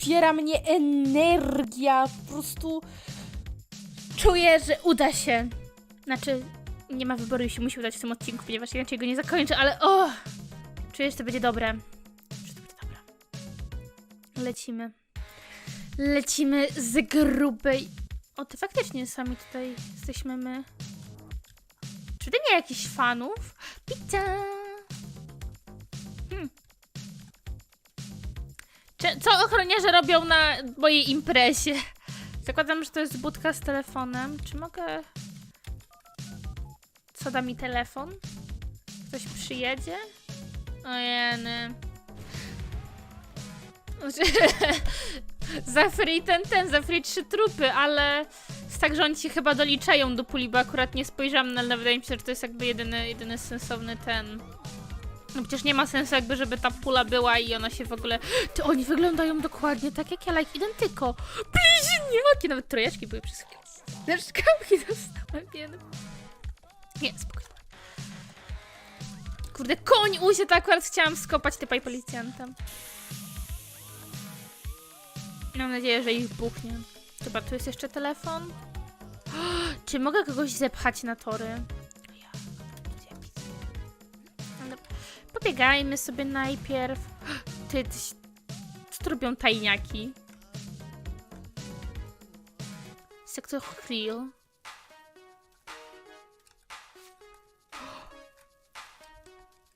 wspiera mnie energia. Po prostu czuję, że uda się. Znaczy, nie ma wyboru i się musi udać w tym odcinku, ponieważ inaczej go nie zakończę, ale o! Czuję, że to będzie dobre. Że to będzie dobre. Lecimy. Lecimy z grubej. O, ty faktycznie sami tutaj jesteśmy my. Czy ty nie jakichś fanów? Pizza! Co ochroniarze robią na mojej imprezie? Zakładam, że to jest budka z telefonem. Czy mogę... Co da mi telefon? Ktoś przyjedzie? Ojeny. za free ten, ten, za free trzy trupy, ale tak, że oni się chyba doliczają do puli, bo akurat nie spojrzałam, no, ale wydaje mi się, że to jest jakby jedyny, jedyny sensowny ten. No przecież nie ma sensu jakby, żeby ta pula była i ona się w ogóle... Ty, oni wyglądają dokładnie tak jak ja, like identyko. Bliźniaki, nawet trojeczki były chwilę. Też skałki dostałem, nie. Nie, spokojnie. Kurde, koń usie, to akurat chciałam skopać typaj policjantem. Mam nadzieję, że ich buchnie. Dobra, tu jest jeszcze telefon. Czy mogę kogoś zepchać na tory? Pobiegajmy sobie najpierw. Ty, ty co tu robią tajniaki? Sektor Hill.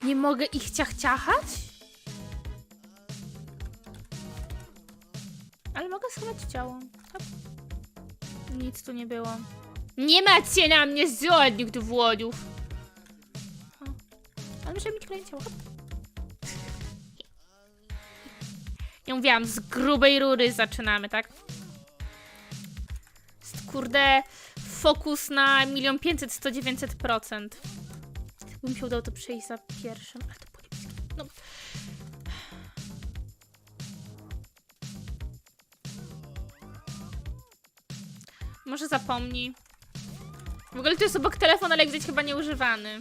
Nie mogę ich ciachciachać? Ale mogę schować ciało. Nic tu nie było. Nie macie na mnie żadnych dowodów. O. Ale muszę mieć kolejne ciało. Hop. Ja mówiłam, z grubej rury zaczynamy, tak? Jest, kurde, fokus na milion pięćset, sto dziewięćset procent. Mi się udało to przejść za pierwszym, ale to było niebieskie. No. Może zapomnij. W ogóle tu jest obok telefon, ale widać chyba nieużywany.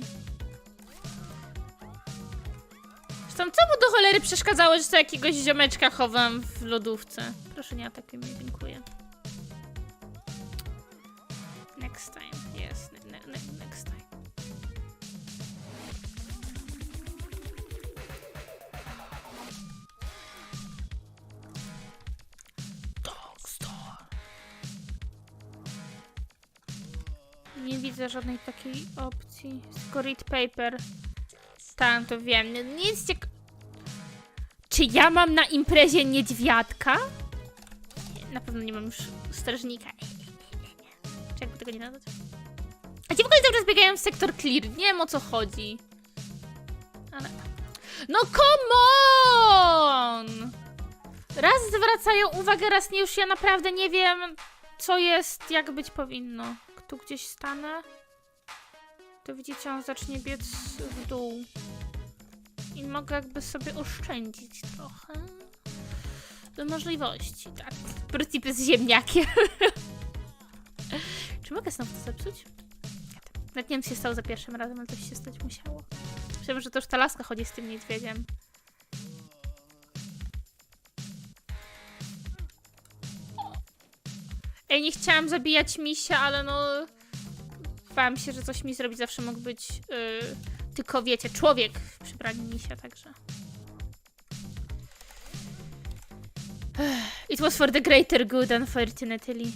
Zresztą co mu do cholery przeszkadzało, że to jakiegoś ziomeczka chowam w lodówce? Proszę nie atakuj mnie, dziękuję. Next time, yes, ne ne ne next time. Nie widzę żadnej takiej opcji. Scorit paper. Tam to wiem. Nic ciek... Czy ja mam na imprezie niedźwiadka? Nie, na pewno nie mam już strażnika. Jakby tego nie nazwać? A ci w ogóle cały czas biegają w sektor clear. Nie wiem o co chodzi. Ale... No come on! Raz zwracają uwagę, raz nie. Już ja naprawdę nie wiem, co jest, jak być powinno. Tu gdzieś stanę. To widzicie, on zacznie biec w dół. I mogę jakby sobie oszczędzić trochę. Do możliwości, tak. Protip z ziemniakiem. Czy mogę znowu to zepsuć? Nawet nie wiem, co się stało za pierwszym razem, ale coś się stać musiało. Myślałem, że to już ta laska chodzi z tym niedźwiedziem. Ej, nie chciałam zabijać misia, ale no... Bałam się, że coś mi zrobi. Zawsze mógł być... Yy, tylko wiecie, człowiek w przybraniu misia, także... It was for the greater good, unfortunately.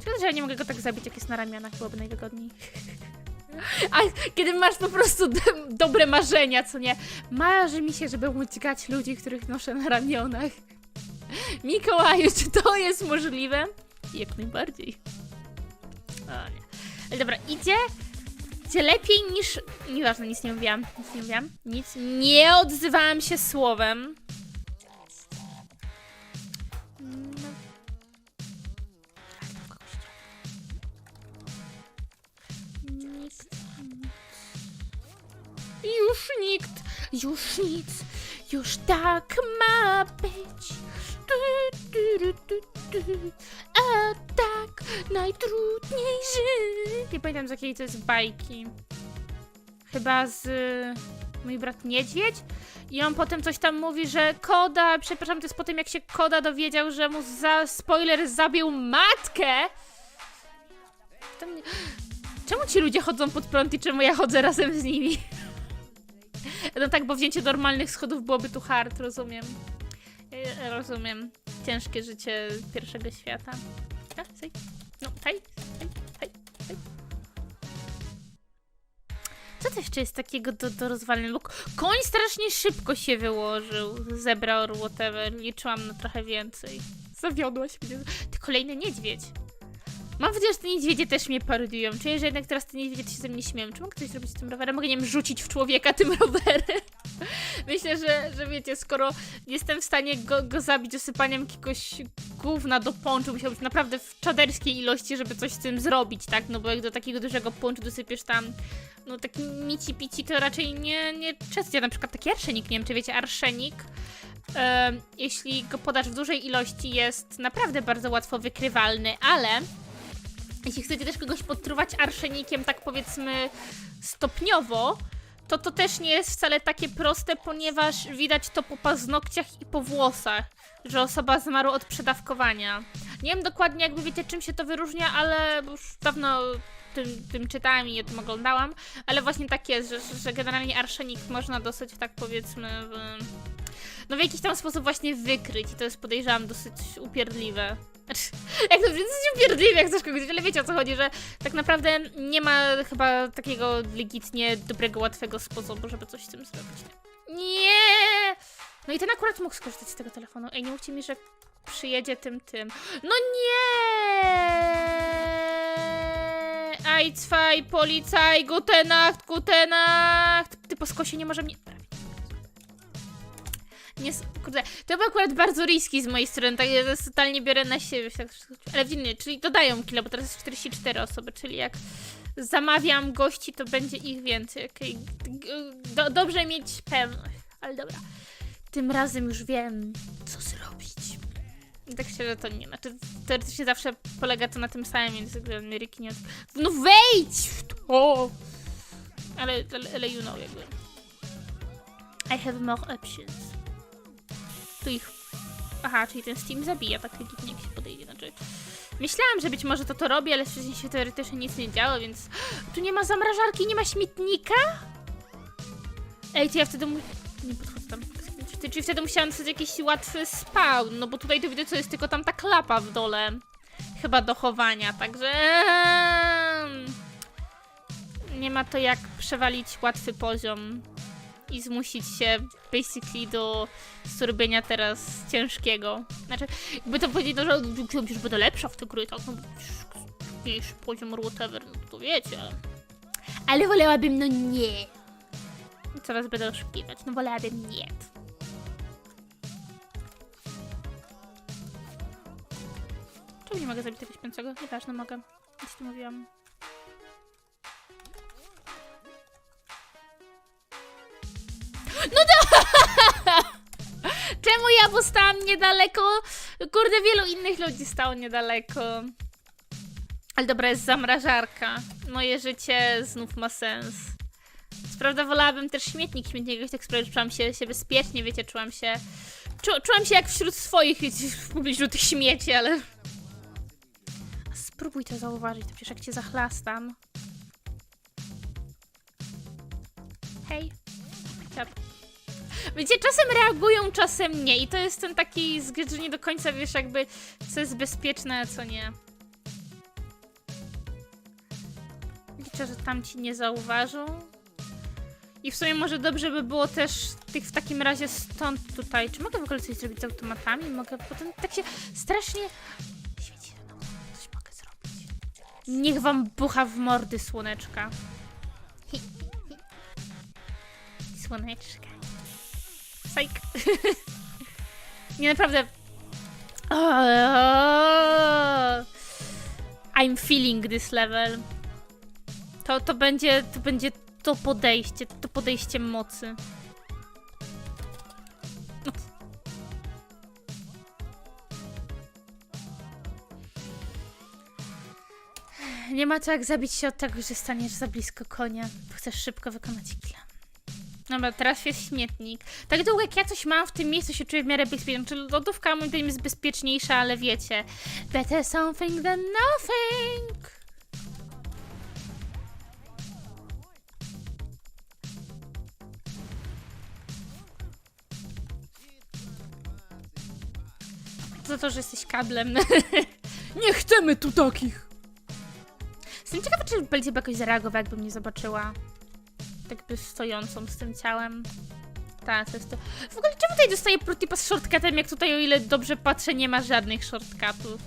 Szkoda, że ja nie mogę go tak zabić, jak jest na ramionach, byłoby najwygodniej. A kiedy masz po prostu dobre marzenia, co nie? Marzy mi się, żeby uciekać ludzi, których noszę na ramionach. Mikołaju, czy to jest możliwe? Jak najbardziej. O nie. Ale dobra, idzie. Lepiej niż... Nieważne, nic nie mówiłam. Nic nie mówiłam. Nic. Nie odzywałam się słowem. Już nikt. Już nic. Już tak ma być. Tu, tu, tu, tu, tu. A najtrudniej żyć. Nie pamiętam z jakiej to jest bajki. Chyba z mój brat niedźwiedź. I on potem coś tam mówi, że Koda, przepraszam, to jest po tym jak się Koda dowiedział, że mu za spoiler zabił matkę. Mnie... Czemu ci ludzie chodzą pod prąd i czemu ja chodzę razem z nimi? No tak, bo wzięcie normalnych schodów byłoby tu hard, rozumiem. E, Rozumiem. Ciężkie życie pierwszego świata. A, hej, hej, hej, hej. Co to jeszcze jest takiego do, do rozwalenia? Bo koń strasznie szybko się wyłożył. Zebrał whatever. Liczyłam na trochę więcej. Zawiodłaś mnie. Ty kolejny niedźwiedź. Mam nadzieję, że te niedźwiedzie też mnie parodiują. Czuję, że jednak teraz te niedźwiedzie się ze mnie śmieją. Czy mogę coś zrobić z tym rowerem? Mogę, nie wiem, rzucić w człowieka tym rowerem. Myślę, że, że wiecie, skoro jestem w stanie go, go zabić osypaniem jakiegoś gówna do ponczu, musiał być naprawdę w czaderskiej ilości, żeby coś z tym zrobić, tak? No bo jak do takiego dużego ponczu dosypiesz tam, no taki mici pici, to raczej nie, nie często. Na przykład taki arszenik, nie wiem czy wiecie, arszenik, jeśli go podasz w dużej ilości, jest naprawdę bardzo łatwo wykrywalny, ale jeśli chcecie też kogoś podtruwać arszenikiem, tak powiedzmy stopniowo, to to też nie jest wcale takie proste, ponieważ widać to po paznokciach i po włosach, że osoba zmarła od przedawkowania. Nie wiem dokładnie, jakby wiecie, czym się to wyróżnia, ale już dawno tym, tym czytałam i o tym oglądałam, ale właśnie tak jest, że, że generalnie arszenik można dosyć, tak powiedzmy, w, no w jakiś tam sposób właśnie wykryć i to jest podejrzewam dosyć upierdliwe. Znaczy, jak to dosyć upierdliwe, jak chcesz kogoś, ale wiecie o co chodzi, że tak naprawdę nie ma chyba takiego legitnie dobrego, łatwego sposobu, żeby coś z tym zrobić. Nie! No i ten akurat mógł skorzystać z tego telefonu. Ej, nie mówcie mi, że przyjedzie tym, tym. No nie! Aj, zwei, policaj, gute Nacht, gute Nacht. Ty po skosie nie może mnie... Nie, kurde, to był akurat bardzo riski z mojej strony, tak ja to totalnie biorę na siebie, tak, ale winnie, czyli dodają kilo, bo teraz jest 44 osoby, czyli jak zamawiam gości, to będzie ich więcej, okej, Do, dobrze mieć pewność, ale dobra, tym razem już wiem, co zrobić. Tak szczerze to nie, znaczy teoretycznie zawsze polega to na tym samym, więc jakby nie... No wejdź w to! Ale, ale, ale you know, jakby. I have more options. Tu ich... Aha, czyli ten Steam zabija tak legitnie, jak się podejdzie. Znaczy, myślałam, że być może to to robi, ale wcześniej się teoretycznie nic nie działo, więc... Tu nie ma zamrażarki, nie ma śmietnika? Ej, to ja wtedy... Mu... Nie podchodzę tam. Czyli wtedy musiałam dostać jakiś łatwy spawn, no bo tutaj to widzę, co jest tylko tam ta klapa w dole. Chyba do chowania, także... Nie ma to jak przewalić łatwy poziom i zmusić się basically do zrobienia teraz ciężkiego. Znaczy, jakby to powiedzieć, no, że już będę lepsza w tej gry, tak, no mniejszy poziom or whatever, no to wiecie. Ale wolałabym, no nie. Coraz będę oszukiwać, no wolałabym nie. Czemu nie mogę zabić tego śpiącego? Nieważne, mogę. Już tu mówiłam. Czemu ja postałam niedaleko? Kurde, wielu innych ludzi stało niedaleko. Ale dobra, jest zamrażarka. Moje życie znów ma sens. Co prawda wolałabym też śmietnik, śmietnik jakoś tak sprawić, że czułam się, się bezpiecznie, wiecie, czułam się... Czu, czułam się jak wśród swoich, w pobliżu tych śmieci, ale... Spróbuj to zauważyć, to przecież jak cię zachlastam. Hej. Ciap. Wiecie, czasem reagują, czasem nie. I to jest ten taki zgrzyt, że nie do końca wiesz jakby, co jest bezpieczne, a co nie. Liczę, że tam ci nie zauważą. I w sumie może dobrze by było też tych w takim razie stąd tutaj. Czy mogę w ogóle coś zrobić z automatami? Mogę potem tak się strasznie świeci. No, coś mogę zrobić. Niech wam bucha w mordy słoneczka. Słoneczka. Psych. Nie, naprawdę. I'm feeling this level. To, to będzie, to będzie to podejście, to podejście mocy. Nie ma to jak zabić się od tego, że staniesz za blisko konia, chcesz szybko wykonać killa. Dobra, teraz jest śmietnik. Tak długo jak ja coś mam w tym miejscu, się czuję w miarę bezpiecznie. Czy lodówka moim zdaniem jest bezpieczniejsza, ale wiecie. Better something than nothing. Za to, że jesteś kablem. Nie chcemy tu takich. Jestem ciekawa, czy by jakoś zareagowała, jakby mnie zobaczyła. Tak by stojącą z tym ciałem. Tak, to jest to. W ogóle czemu tutaj dostaję protipa z shortcutem, jak tutaj o ile dobrze patrzę, nie ma żadnych shortcutów.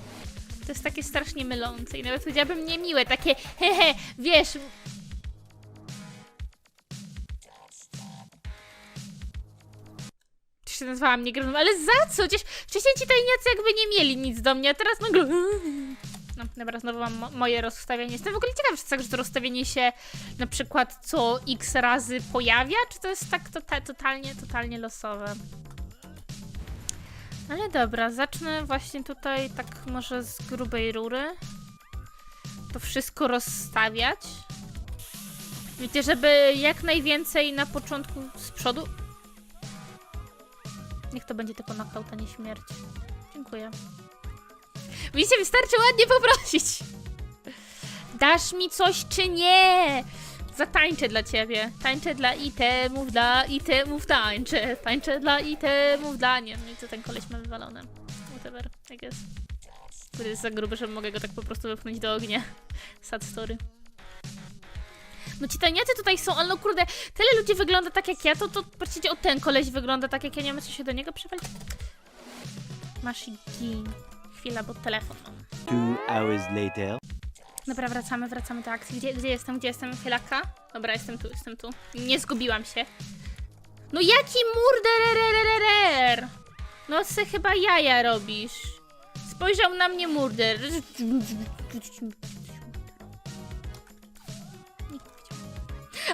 To jest takie strasznie mylące i nawet powiedziałabym niemiłe, takie hehe, wiesz... Czy się nazwała mnie ale za co? Przecież wcześniej ci tajniacy jakby nie mieli nic do mnie, a teraz nagle... No, dobra, znowu mam mo- moje rozstawienie. Jestem w ogóle ciekawa, czy tak, że to rozstawienie się na przykład co x razy pojawia, czy to jest tak tota- totalnie, totalnie losowe. Ale dobra, zacznę właśnie tutaj tak może z grubej rury. To wszystko rozstawiać. Wiecie, żeby jak najwięcej na początku z przodu. Niech to będzie tylko knockout, a nie śmierć. Dziękuję. Widzicie, wystarczy ładnie poprosić. Dasz mi coś czy nie? Zatańczę dla ciebie. Tańczę dla itemów, dla itemów tańczę. Tańczę dla itemów, dla... Nie, i co ten koleś ma wywalone. Whatever, I guess. Który jest za gruby, że mogę go tak po prostu wypchnąć do ognia. Sad story. No ci tajniacy tutaj są, ale no kurde, tyle ludzi wygląda tak jak ja, to, to patrzcie, o ten koleś wygląda tak jak ja, nie wiem co się do niego przywalić. Masz i gin. Chwila, bo telefon. Two hours later. Dobra, wracamy, wracamy do akcji. Gdzie, gdzie jestem, gdzie jestem? Chylaka? Dobra, jestem tu, jestem tu. Nie zgubiłam się. No jaki murderer? No ty chyba jaja robisz. Spojrzał na mnie murder.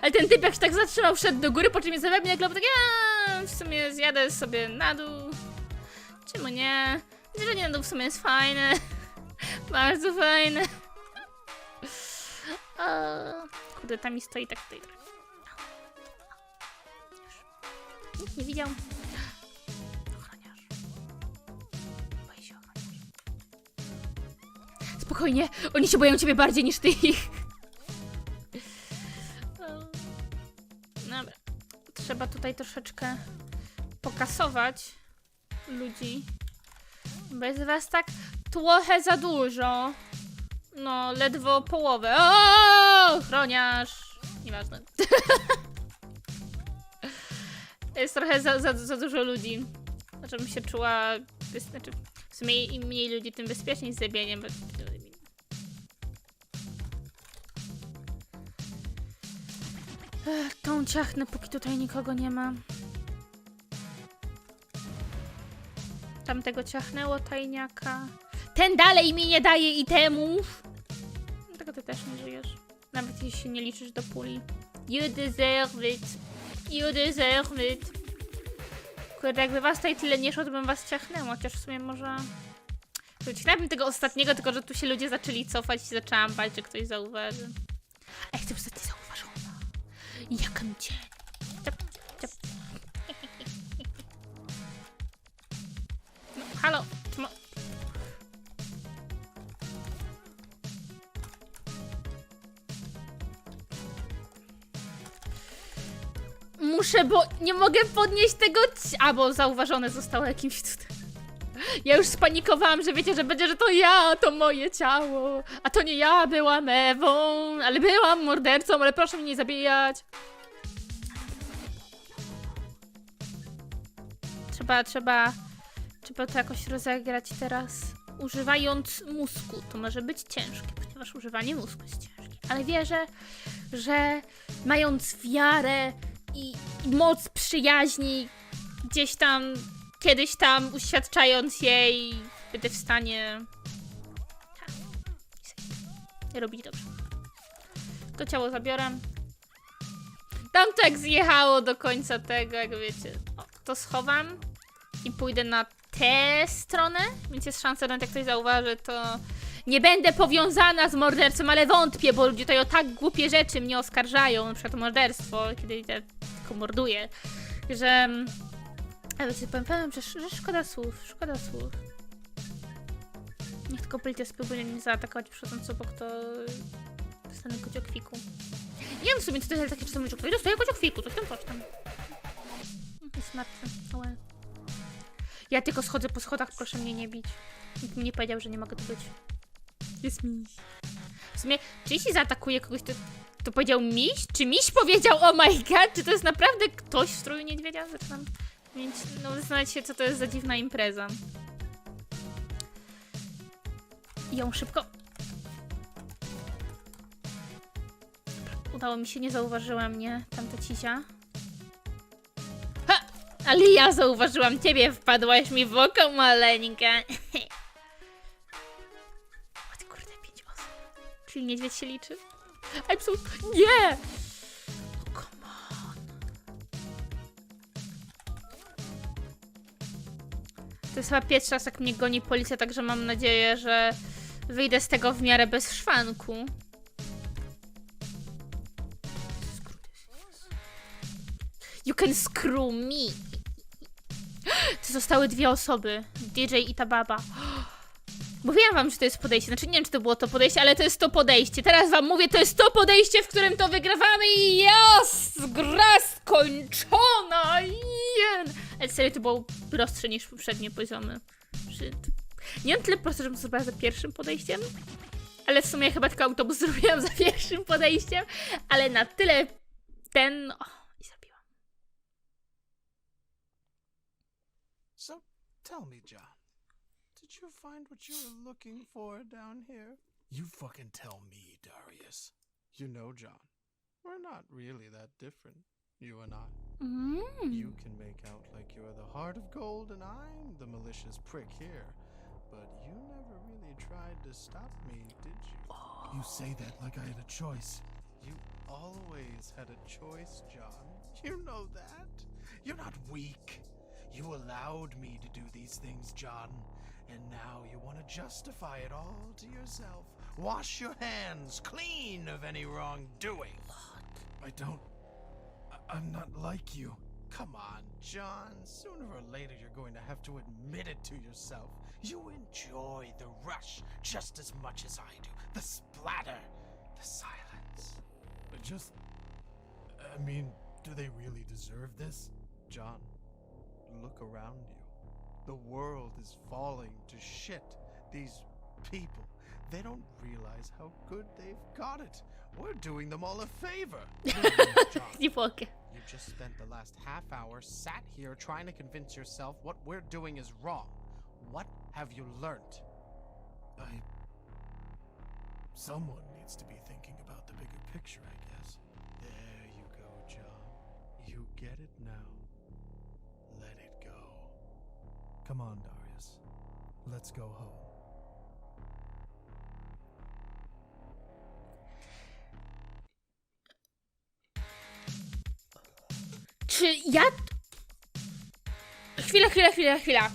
Ale ten typ jak się tak zatrzymał, wszedł do góry, po czym jest we mnie nagle był tak, w sumie zjadę sobie na dół. Czemu nie? Na dół w sumie jest fajne. Bardzo fajne. Kurde, tam mi stoi tak tutaj trochę. Już. Nikt nie widział. Ochroniarz. Boi się ochroniarz. Spokojnie, oni się boją ciebie bardziej niż ty ich. Dobra. Trzeba tutaj troszeczkę pokasować ludzi. Bez was tak trochę za dużo. No, ledwo połowę. O, ochroniarz! Nieważne. Jest trochę za, za, za dużo ludzi. Żebym się czuła. Znaczy, w sumie im mniej ludzi, tym bezpieczniej z zabieniem. Bo... Tą ciachnę, póki tutaj nikogo nie ma. Tamtego ciachnęło tajniaka. Ten dalej mi nie daje itemów. Dlatego ty też nie żyjesz. Nawet jeśli się nie liczysz do puli. You deserve it. You deserve it. Kurde, jakby was tutaj tyle nie szło, to bym was ciachnęła. Chociaż w sumie może... Ciachnęłabym tego ostatniego, tylko że tu się ludzie zaczęli cofać i zaczęłam bać, że ktoś zauważy. Jak ty ostatnio zauważona? Jaka mi cię... Muszę, bo nie mogę podnieść tego. A, bo zauważone zostało jakimś tutaj. Ja już spanikowałam, że wiecie, że będzie, że to ja, to moje ciało. A to nie ja byłam Ewą, ale byłam mordercą, ale proszę mnie nie zabijać. Trzeba, trzeba, trzeba to jakoś rozegrać teraz. Używając mózgu. To może być ciężkie, ponieważ używanie mózgu jest ciężkie. Ale wierzę, że mając wiarę i, moc przyjaźni, gdzieś tam, kiedyś tam uświadczając jej, będę w stanie ha, robić dobrze. To ciało zabiorę. Tam tak zjechało do końca tego, jak wiecie. O, to schowam i pójdę na tę stronę, więc jest szansa, że jak ktoś zauważy, to nie będę powiązana z mordercą, ale wątpię, bo ludzie tutaj o tak głupie rzeczy mnie oskarżają, na przykład o morderstwo, kiedy wszystko morduje. Że... mm, Ale ci powiem, powiem że, że szkoda słów, szkoda słów. Niech tylko policja spróbuje mnie zaatakować przychodząc obok, to dostanę kociokwiku. Nie wiem w sumie, co to jest takie czasem ludzie, dostaję kociokwiku, coś tam, coś tam. Jest martwy, ale... Ja tylko schodzę po schodach, proszę mnie nie bić. Nikt mi nie powiedział, że nie mogę tu być. Jest mi. W sumie, czy jeśli zaatakuje kogoś, to, to powiedział miś? Czy miś powiedział oh my god? Czy to jest naprawdę ktoś w stroju niedźwiedzia? Zaczynam mieć, no zastanawiać się, co to jest za dziwna impreza. I ją szybko... Udało mi się, nie zauważyła mnie tamta cisia. Ha! Ale ja zauważyłam ciebie, wpadłaś mi w oko, maleńka. Czyli niedźwiedź się liczy? Absolutnie nie! Oh, come on. To jest chyba pierwszy raz, jak mnie goni policja, także mam nadzieję, że wyjdę z tego w miarę bez szwanku. You can screw me. To zostały dwie osoby. DJ i ta baba. Mówiłam wam, że to jest podejście. Znaczy nie wiem, czy to było to podejście, ale to jest to podejście. Teraz wam mówię, to jest to podejście, w którym to wygrywamy i jest! Gra skończona! Jen! Ale serio, to było prostsze niż poprzednie poziomy. Przy... Nie wiem tyle proste, żebym zrobiła za pierwszym podejściem, ale w sumie chyba tylko autobus zrobiłam za pierwszym podejściem, ale na tyle ten... O, i zrobiłam. So, tell me, John, you find what you were looking for down here? You fucking tell me, Darius. You know, John, we're not really that different, you and I. Mm. You can make out like you're the heart of gold and I'm the malicious prick here. But you never really tried to stop me, did you? You say that like I had a choice. You always had a choice, John. You know that. You're not weak. You allowed me to do these things, John. And now you want to justify it all to yourself. Wash your hands clean of any wrongdoing. I don't. I- I'm not like you. Come on, John. Sooner or later, you're going to have to admit it to yourself. You enjoy the rush just as much as I do. The splatter, the silence. But just. I mean, do they really deserve this? John, look around you. The world is falling to shit. These people, they don't realize how good they've got it. We're doing them all a favor. John, Nie mogę. you just spent the last half hour sat here trying to convince yourself what we're doing is wrong. What have you learned? I. Someone needs to be thinking about the bigger picture, I guess. There you go, John. You get it now. Come on, Darius. Let's go home. Czy ja. Chwila, chwila, chwila, chwila.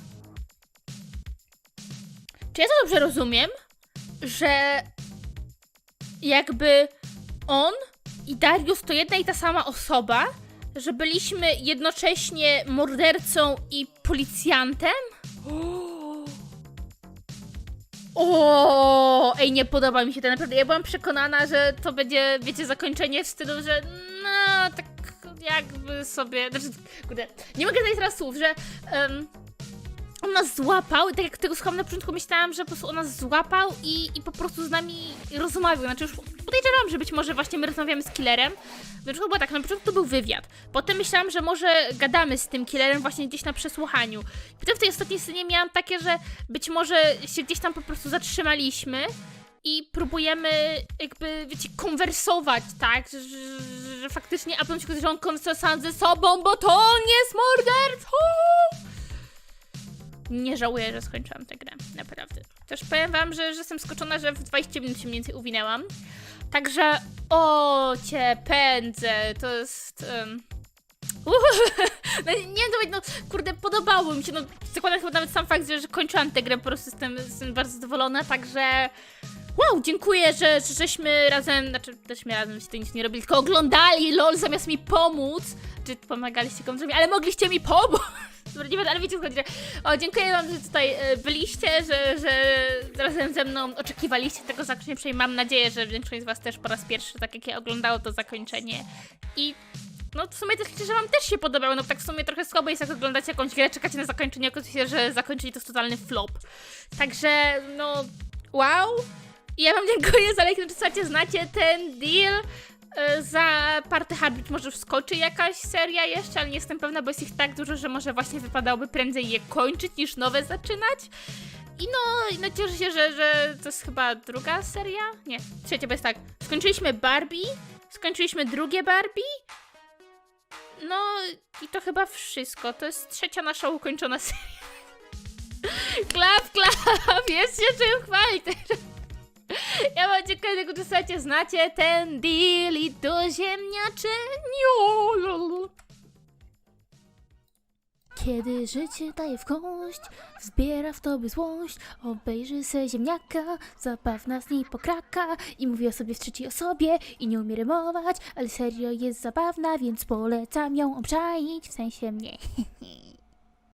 Czy ja to dobrze rozumiem, że jakby on i Darius to jedna i ta sama osoba, że byliśmy jednocześnie mordercą i policjantem? O, ej, nie podoba mi się to naprawdę. Ja byłam przekonana, że to będzie, wiecie, zakończenie w stylu, że no, tak jakby sobie, znaczy, nie mogę znaleźć teraz słów, że em, on nas złapał tak jak tego słucham na początku myślałam, że po prostu on nas złapał i, i po prostu z nami rozmawiał, znaczy już podejrzewałam, że być może właśnie my rozmawiamy z killerem, początku było tak, na początku to był wywiad, potem myślałam, że może gadamy z tym killerem właśnie gdzieś na przesłuchaniu, potem w tej ostatniej scenie miałam takie, że być może się gdzieś tam po prostu zatrzymaliśmy i próbujemy jakby, wiecie, konwersować, tak? Że, że, że faktycznie, a potem się że on sam ze sobą, bo to on jest mordercą! Nie żałuję, że skończyłam tę grę, naprawdę. Też powiem wam, że, że jestem skoczona, że w 20 minut się mniej więcej uwinęłam. Także, o cię pędzę, to jest... Um... No, nie wiem, no kurde, podobało mi się, no zakładam chyba nawet sam fakt, że, że kończyłam tę grę, po prostu jestem, jestem bardzo zadowolona, także Wow, dziękuję, że, że żeśmy razem, znaczy teżśmy razem się to nic nie robili, tylko oglądali LOL zamiast mi pomóc. Czy pomagaliście komuś, ale mogliście mi pomóc. Dobra, nie wiem, ale wiecie chodzi. że- O, dziękuję wam, że tutaj e, byliście, że, że razem ze mną oczekiwaliście tego zakończenia. Mam nadzieję, że większość z was też po raz pierwszy, tak jak ja, oglądało to zakończenie. I no w sumie też liczę, że wam też się podobało, no tak w sumie trochę słabo jest jak oglądacie jakąś grę, czekacie na zakończenie, okazuje się, że zakończenie to jest totalny flop. Także, no, wow. I ja wam dziękuję za lajki, no, słuchajcie, znacie ten deal. E, Za Party być może wskoczy jakaś seria jeszcze, ale nie jestem pewna, bo jest ich tak dużo, że może właśnie wypadałoby prędzej je kończyć niż nowe zaczynać. I no, no cieszę się, że, że to jest chyba druga seria? Nie, trzecia, bo jest tak. Skończyliśmy Barbie, skończyliśmy drugie Barbie. No i to chyba wszystko. To jest trzecia nasza ukończona seria. Klap, klap, jest się czym chwalić. Ja wam dziękuję, że słuchajcie, znacie ten deal i do ziemniaczeniu. Kiedy życie daje w kość, wzbiera w tobie złość, obejrzy se ziemniaka, zabawna z niej pokraka i mówi o sobie w trzeciej osobie i nie umie rymować, ale serio jest zabawna, więc polecam ją obczaić, w sensie mnie.